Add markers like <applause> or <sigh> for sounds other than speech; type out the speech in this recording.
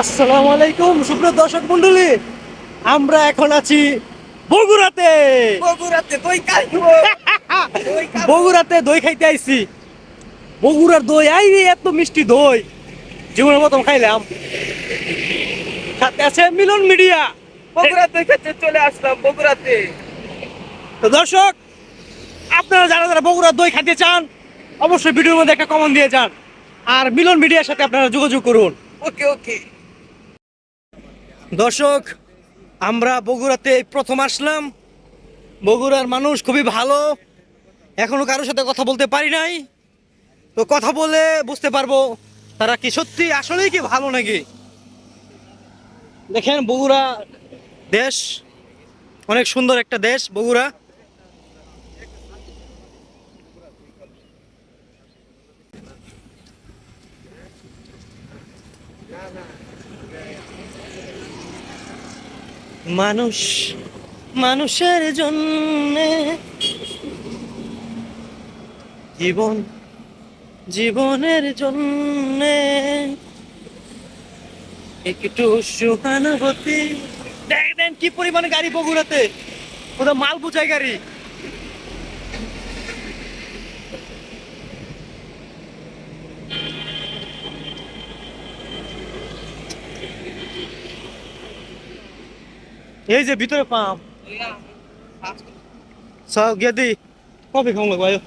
আসসালামু আলাইকুম সুপ্রিয় দর্শক মন্ডলী আমরা এখন আছি বগুড়াতে। বগুড়াতে দই খাইবো। <laughs> বগুড়াতে দই খাইতে আইছি। বগুড়ার দই আই রে এত মিষ্টি দই। জীবনের প্রথম খাইলাম। সাথে আছে মিলন মিডিয়া। বগুড়া দই খেতে চলে আসলাম বগুড়াতে। তো দর্শক আপনারা যারা যারা বগুড়ার দই খাইতে চান অবশ্যই ভিডিওর মধ্যে একটা কমন দিয়ে যান। আর মিলন মিডিয়ার সাথে আপনারা যোগাযোগ করুন। ওকে ওকে। দর্শক, আমরা বগুড়াতে প্রথম আসলাম। বগুড়ার মানুষ খুবই ভালো। এখনও কারোর সাথে কথা বলতে পারি নাই। তো কথা বলে বুঝতে পারব তারা কি সত্যি, আসলেই কি ভালো নাকি? দেখেন, বগুড়া দেশ অনেক সুন্দর একটা দেশ, বগুড়া। মানুষ, মানুষের জন্য। জীবন, জীবনের জন্য। একটু সুহানুভূতি। দেখবেন কি পরিমাণে গাড়ি বগুড়াতে। ওটা মাল বুঝায় গাড়ি। এই যে ভিতরে পাম্প। সব গিয়ে দি। কফি খাওয়া লাগবে